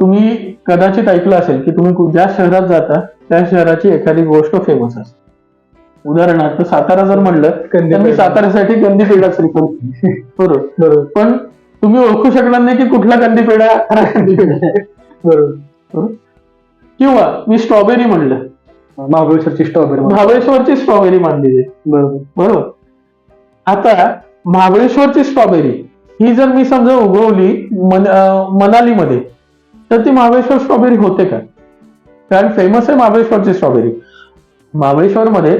तुम्ही कदाचित ऐकलं असेल की तुम्ही ज्या शहरात जाता त्या शहराची एखादी गोष्ट फेमस असते. उदाहरणार्थ सातारा जर म्हणलं तर मी साताऱ्यासाठी कंदी पेढा श्रीखंड बरोबर. बरोबर. पण तुम्ही ओळखू शकणार नाही की कुठला कंदी पेढा खरा कंदी पेढा. बरोबर. किंवा मी स्ट्रॉबेरी म्हणलं. महाबळेश्वरची स्ट्रॉबेरी महाबळेश्वरची स्ट्रॉबेरी मानली बरोबर. बरोबर. आता महाबळेश्वरची स्ट्रॉबेरी ही जर मी समजा उगवली मनालीमध्ये तर ती महाबळेश्वर स्ट्रॉबेरी होते का कारण फेमस आहे महाबळेश्वरची स्ट्रॉबेरी महाबळेश्वरमध्ये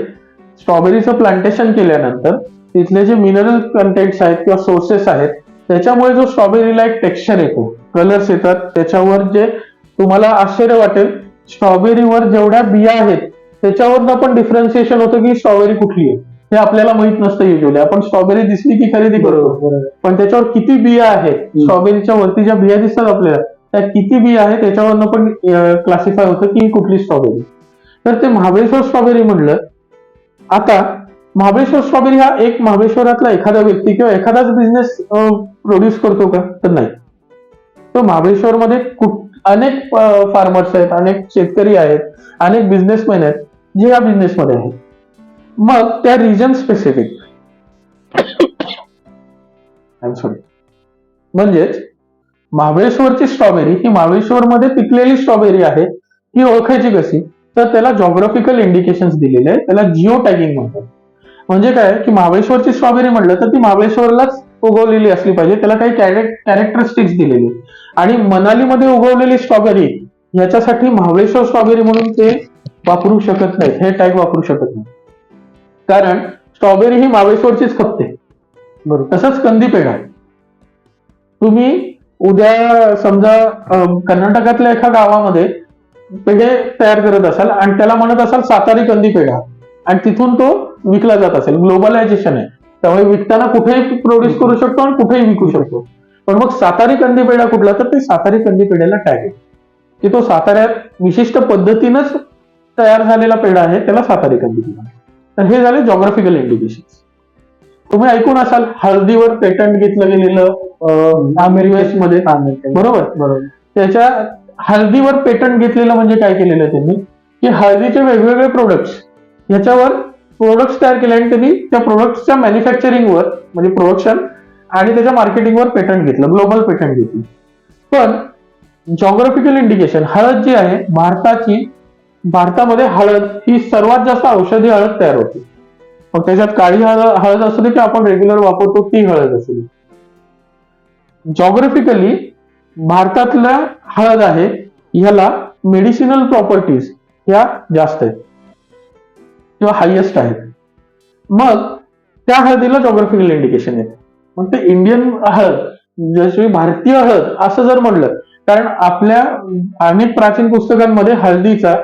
स्ट्रॉबेरीचं प्लांटेशन केल्यानंतर तिथले जे मिनरल कंटेंट्स आहेत किंवा सोर्सेस आहेत त्याच्यामुळे जो स्ट्रॉबेरीला एक टेक्स्चर येतो कलर्स येतात त्याच्यावर जे तुम्हाला आश्चर्य वाटेल स्ट्रॉबेरीवर जेवढ्या बिया आहेत त्याच्यावरनं पण डिफरन्शिएशन होतं की स्ट्रॉबेरी कुठली आहे. हे आपल्याला माहीत नसतं युजली आपण स्ट्रॉबेरी दिसली की खरेदी करतो. पण त्याच्यावर किती बिया आहेत स्ट्रॉबेरीच्या वरती ज्या बिया दिसतात आपल्याला त्या किती बी आहे त्याच्यावरनं पण क्लासिफाय होतं की कुठली स्ट्रॉबेरी तर ते महाबळेश्वर स्ट्रॉबेरी म्हणलं आता महाबळेश्वर स्ट्रॉबेरी हा एक महाबळेश्वरातला एखादा व्यक्ती किंवा एखादाच बिझनेस प्रोड्यूस करतो का? तर नाही. तो महाबळेश्वरमध्ये कुठ अनेक फार्मर्स आहेत अनेक शेतकरी आहेत अनेक बिझनेसमॅन आहेत जे या बिझनेसमध्ये आहेत. मग त्या रिजन स्पेसिफिक सॉरी म्हणजेच महाबळेश्वरची स्ट्रॉबेरी ही महाबळेश्वरमध्ये पिकलेली स्ट्रॉबेरी आहे ही ओळखायची कशी? तर त्याला जॉग्राफिकल इंडिकेशन्स दिलेले आहेत त्याला जिओ टॅगिंग म्हणतात. म्हणजे काय? की महाबळेश्वरची स्ट्रॉबेरी म्हटलं तर ती महाबळेश्वरलाच उगवलेली असली पाहिजे त्याला काही कॅरेक्टरिस्टिक्स दिलेली आणि मनालीमध्ये उगवलेली स्ट्रॉबेरी याच्यासाठी महाबळेश्वर स्ट्रॉबेरी म्हणून ते वापरू शकत नाहीत हे टॅग वापरू शकत नाही कारण स्ट्रॉबेरी ही महाबळेश्वरचीच खपते. बरोबर. तसंच कंदी पेढा तुम्ही उद्या समजा कर्नाटकातल्या एका गावामध्ये पेढे तयार करत असाल आणि त्याला म्हणत असाल सातारी कंदी पेढा आणि तिथून तो विकला जात असेल ग्लोबलायझेशन आहे. त्यामुळे विकताना कुठेही प्रोड्यूस करू शकतो आणि कुठेही विकू शकतो. पण मग सातारी कंदी पेढा कुठला तर ते सातारी कंदी पेढ्याला टॅग आहे. की तो साताऱ्यात विशिष्ट पद्धतीनंच तयार झालेला पेढा आहे त्याला सातारी कंदी पेढा तर हे झाले जॉग्राफिकल इंडिकेशन तुम्ही ऐकून असाल हळदीवर पेटंट घेतलं गेलेलं अमेरिकेस मध्ये. बरोबर? बरोबर. त्याच्या हळदीवर पेटंट घेतलेलं म्हणजे काय केलेलं त्यांनी? की हळदीचे वेगवेगळे प्रोडक्ट्स ह्याच्यावर प्रोडक्ट्स तयार केले आणि त्यांनी त्या प्रोडक्ट्सच्या मॅन्युफॅक्चरिंगवर म्हणजे प्रोडक्शन आणि त्याच्या मार्केटिंगवर पेटंट घेतलं ग्लोबल पेटंट घेतली. पण जॉग्राफिकल इंडिकेशन हळद जी आहे भारताची भारतामध्ये हळद ही सर्वात जास्त औषधी हळद तयार होते. मग त्याच्यात काळी हळद हळद असू दे की आपण रेग्युलर वापरतो ती हळद असू जॉग्राफिकली भारतातल्या हळद आहे ह्याला मेडिसिनल प्रॉपर्टीज ह्या जास्त आहेत. किंवा हायएस्ट आहेत. मग त्या हळदीला जॉग्राफिकल इंडिकेशन आहे. मग ते इंडियन हळद जशी भारतीय हळद असं जर म्हणलं कारण आपल्या अनेक प्राचीन पुस्तकांमध्ये हळदीचा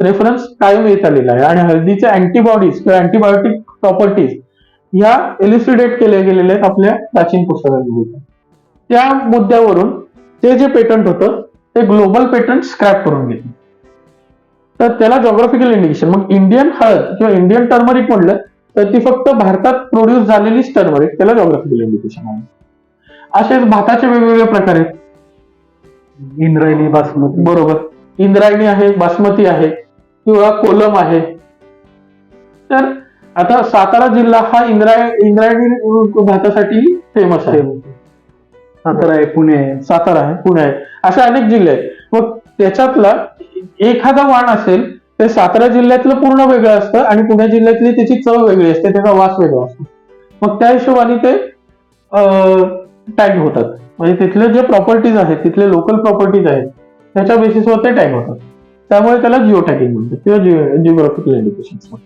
रेफरन्स कायम येत आलेला आहे. आणि हळदीच्या अँटीबॉडीज किंवा अँटीबायोटिक प्रॉपर्टीज ह्या एलिसिडेट केल्या गेलेल्या आहेत आपल्या प्राचीन पुस्तकांमध्ये. त्या मुद्द्यावरून ते जे पेटंट होतं ते ग्लोबल पेटंट स्क्रॅप करून घेतलं. तर त्याला जॉग्राफिकल इंडिकेशन मग इंडियन हळद किंवा इंडियन टर्मरिक म्हणलं तर ती फक्त भारतात प्रोड्यूस झालेलीच टर्मरिक त्याला जॉग्राफिकल इंडिकेशन आहे असेच भाताचे वेगवेगळे प्रकार आहेत. इंद्रायणी बासमती. बरोबर. इंद्रायणी आहे बासमती आहे किंवा कोलम आहे. तर आता सातारा जिल्हा हा इंद्राय इंद्रायणी भातासाठी फेमस आहे. सातारा आहे पुणे आहे. सातारा आहे पुणे आहे. असे अनेक जिल्हे आहेत. मग त्याच्यातला एखादा वाण असेल ते सातारा जिल्ह्यातलं पूर्ण वेगळं असतं आणि पुणे जिल्ह्यातली त्याची चव वेगळी असते त्याचा वास वेगळा असतो. मग त्या हिशोबाने ते टॅग होतात. म्हणजे तिथले जे प्रॉपर्टीज आहेत तिथले लोकल प्रॉपर्टीज आहेत त्याच्या बेसिसवर ते टॅग होतात. त्यामुळे त्याला जिओ टॅगिंग म्हणतात किंवा जिओग्राफिकल इंडिकेशन